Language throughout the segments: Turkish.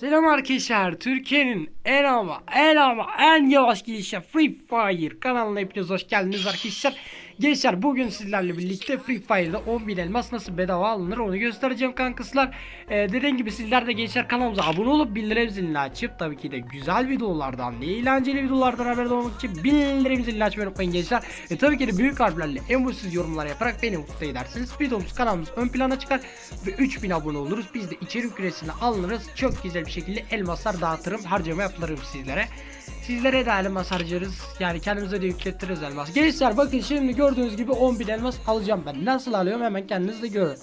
Selam arkadaşlar. Türkiye'nin en ama en ama en yavaş gelişen Free Fire kanalına hepiniz hoş geldiniz arkadaşlar. Gençler bugün sizlerle birlikte Free Fire'da 10.000 elmas nasıl bedava alınır onu göstereceğim kankıslar. Ee, dediğim gibi sizler de gençler kanalımıza abone olup bildirim zilini açıp tabii ki de güzel videolardan, eğlenceli videolardan haberdar olmak için bildirim zilini açmayı unutmayın gençler. E, tabii ki de büyük harflerle emojisiz yorumlar yaparak beni mutlu edersiniz. Videomuz kanalımız ön plana çıkar ve 3000 abone oluruz. Biz de içerik üretine alınırız. Çok güzel bir şekilde elmaslar dağıtırım, harcama yaparım sizlere. Sizlere de elmas harcarız. Yani kendimize de yüklettiririz elmas. Gençler bakın şimdi gördüğünüz gibi 10.000 elmas alacağım ben. Nasıl alıyorum hemen kendiniz de görün.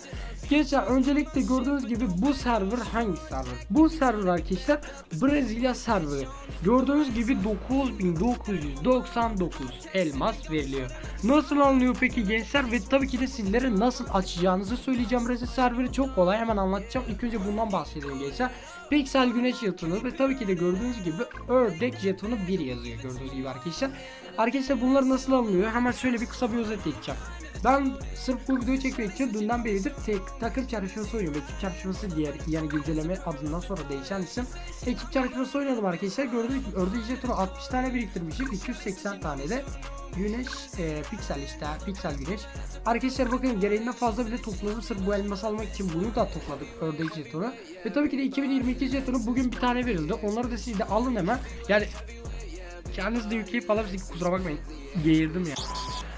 Gençler öncelikle gördüğünüz gibi bu server hangi server? Bu server arkadaşlar Brezilya serveri. Gördüğünüz gibi 9999 elmas veriliyor. Nasıl alınıyor peki gençler ve tabii ki de sizlere nasıl açacağınızı söyleyeceğim Brezilya serveri çok kolay hemen anlatacağım. İlk önce bundan bahsedelim gençler. Piksel güneş jetonu ve tabii ki de gördüğünüz gibi ördek jetonu 1 yazıyor gördüğünüz gibi arkadaşlar. Arkadaşlar bunlar nasıl alınıyor? Hemen şöyle bir kısa bir özet geçeceğim. Ben sırf bu videoyu çekmek için dünden beridir tek, takım çarpışması oynuyorum. Ekip çarpışması diğer yani güncelleme adından sonra değişen isim. Ekip çarpışması oynadım arkadaşlar. Gördüğünüz gibi ördek jetonu 60 tane biriktirmişim. 280 tane de güneş e, piksel işte piksel güneş. Arkadaşlar bakın gereğinden fazla bile topladım sırf bu elması almak için bunu da topladık ördek jetonu. Ve tabii ki de 2022 jetonu bugün bir tane verildi. Onları da siz de alın hemen. Yani kendiniz de yükleyip alabilirsiniz kusura bakmayın. Geğirdim ya.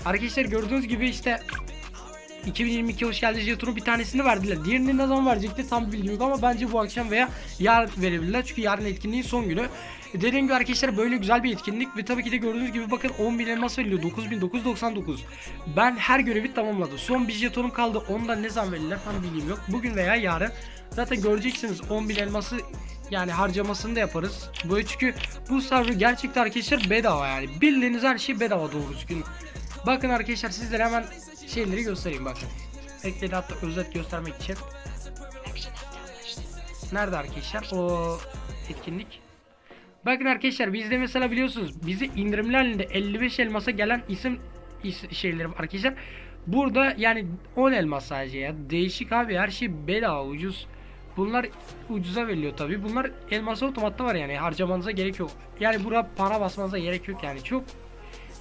Arkadaşlar gördüğünüz gibi işte 2022 hoş geldiniz jetonu bir tanesini verdiler. Diğerini ne zaman verecekti tam bilgim yok ama bence bu akşam veya yarın verebilirler. Çünkü yarın etkinliğin son günü. Dediğim gibi arkadaşlar böyle güzel bir etkinlik ve tabii ki de gördüğünüz gibi bakın 10.000 elmas veriliyor 9999. Ben her görevi tamamladım. Son bir jetonum kaldı. Onu da ne zaman verirler tam bilgim yok. Bugün veya yarın. Zaten göreceksiniz 10.000 elması yani harcamasını da yaparız. Böyle çünkü bu server gerçekten arkadaşlar bedava yani. Bildiğiniz her şey bedava doğru düzgün. Bakın arkadaşlar sizlere hemen şeyleri göstereyim bakın. Ekledi hatta özet göstermek için. Nerede arkadaşlar o etkinlik? Bakın arkadaşlar bizde mesela biliyorsunuz bizi indirimli halinde 55 elmasa gelen isim is- şeyleri arkadaşlar. Burada yani 10 elmas sadece ya. Değişik abi her şey bedava ucuz. Bunlar ucuza veriliyor tabi. Bunlar elması otomatta var yani harcamanıza gerek yok. Yani bura para basmanıza gerek yok yani. Çok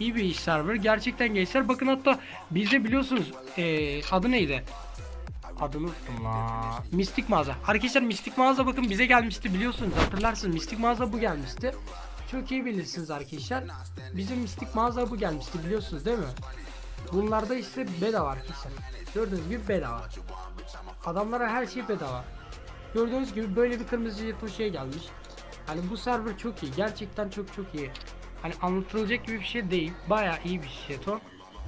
iyi bir iş server. Gerçekten gençler bakın hatta bizde biliyorsunuz eee, adı neydi? Adını unuttum la. Mistik mağaza. Arkadaşlar mistik mağaza bakın bize gelmişti biliyorsunuz hatırlarsınız. Mistik mağaza bu gelmişti. Çok iyi bilirsiniz arkadaşlar. Bizim mistik mağaza bu gelmişti biliyorsunuz değil mi? Bunlarda işte bedava arkadaşlar. Gördüğünüz gibi bedava. Adamlara her şey bedava. Gördüğünüz gibi böyle bir kırmızı jeton şey gelmiş. Hani bu server çok iyi. Gerçekten çok çok iyi. Hani anlatılacak gibi bir şey değil. Bayağı iyi bir jeton.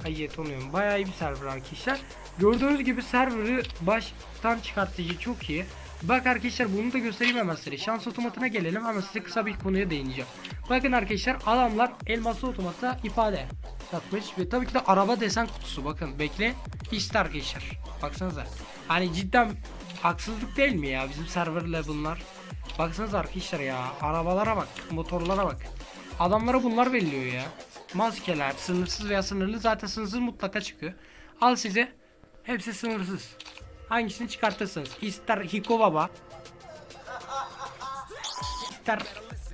Ay jeton diyorum. Bayağı iyi bir server arkadaşlar. Gördüğünüz gibi serverı baştan çıkartıcı çok iyi. Bak arkadaşlar bunu da göstereyim hemen size. Şans otomatına gelelim ama size kısa bir konuya değineceğim. Bakın arkadaşlar adamlar elması otomata ifade satmış ve tabii ki de araba desen kutusu bakın bekle işte arkadaşlar baksanıza hani cidden haksızlık değil mi ya bizim serverle bunlar baksanıza arkadaşlar ya arabalara bak motorlara bak adamlara bunlar veriliyor ya maskeler sınırsız veya sınırlı zaten sınırsız mutlaka çıkıyor al size hepsi sınırsız hangisini çıkartırsınız ister Hiko Baba ister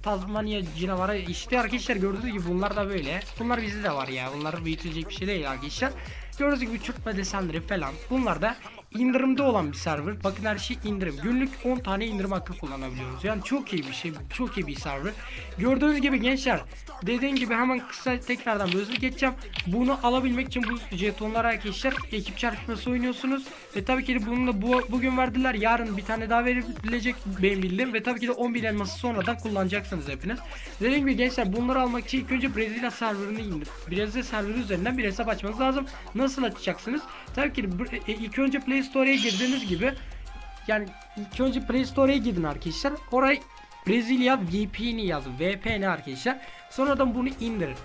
Tazmanya canavarı işte arkadaşlar gördüğünüz gibi bunlar da böyle. Bunlar bizde de var ya. Bunlar büyütülecek bir şey değil arkadaşlar. Gördüğünüz gibi çırpma desenleri falan. Bunlar da indirimde olan bir server. Bakın her şey indirim. Günlük 10 tane indirim hakkı kullanabiliyoruz. Yani çok iyi bir şey. Çok iyi bir server. Gördüğünüz gibi gençler dediğim gibi hemen kısa tekrardan bir özür geçeceğim. Bunu alabilmek için bu jetonlar arkadaşlar ekip çarpışması oynuyorsunuz. Ve tabii ki de bunu da bu, bugün verdiler. Yarın bir tane daha verilecek benim bildiğim. Ve tabii ki de 11 elması sonradan kullanacaksınız hepiniz. Dediğim gibi gençler bunları almak için ilk önce Brezilya serverını indir. Brezilya serveri üzerinden bir hesap açmanız lazım. Nasıl açacaksınız? Tabii ki e, ilk önce Play Store'ya girdiğiniz gibi yani ilk önce Play Store'ya gidin arkadaşlar. Orayı Brezilya VPN'i yazın. VPN arkadaşlar. Sonradan bunu indirin.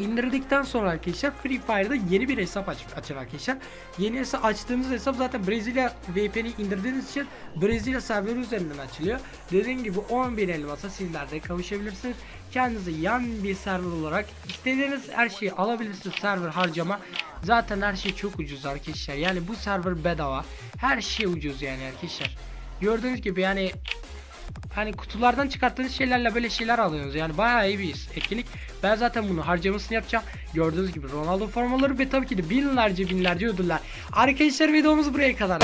İndirdikten sonra arkadaşlar Free Fire'da yeni bir hesap aç açın arkadaşlar. Yeni hesap açtığınız hesap zaten Brezilya VPN'i indirdiğiniz için Brezilya serveri üzerinden açılıyor. Dediğim gibi 11 elmasa sizler de kavuşabilirsiniz. Kendinize yan bir server olarak istediğiniz her şeyi alabilirsiniz server harcama. Zaten her şey çok ucuz arkadaşlar. Yani bu server bedava. Her şey ucuz yani arkadaşlar. Gördüğünüz gibi yani hani kutulardan çıkarttığınız şeylerle böyle şeyler alıyorsunuz. Yani bayağı iyi bir etkinlik. Ben zaten bunu harcamasını yapacağım. Gördüğünüz gibi Ronaldo formaları ve tabii ki de binlerce binlerce ödüller. Arkadaşlar videomuz buraya kadar.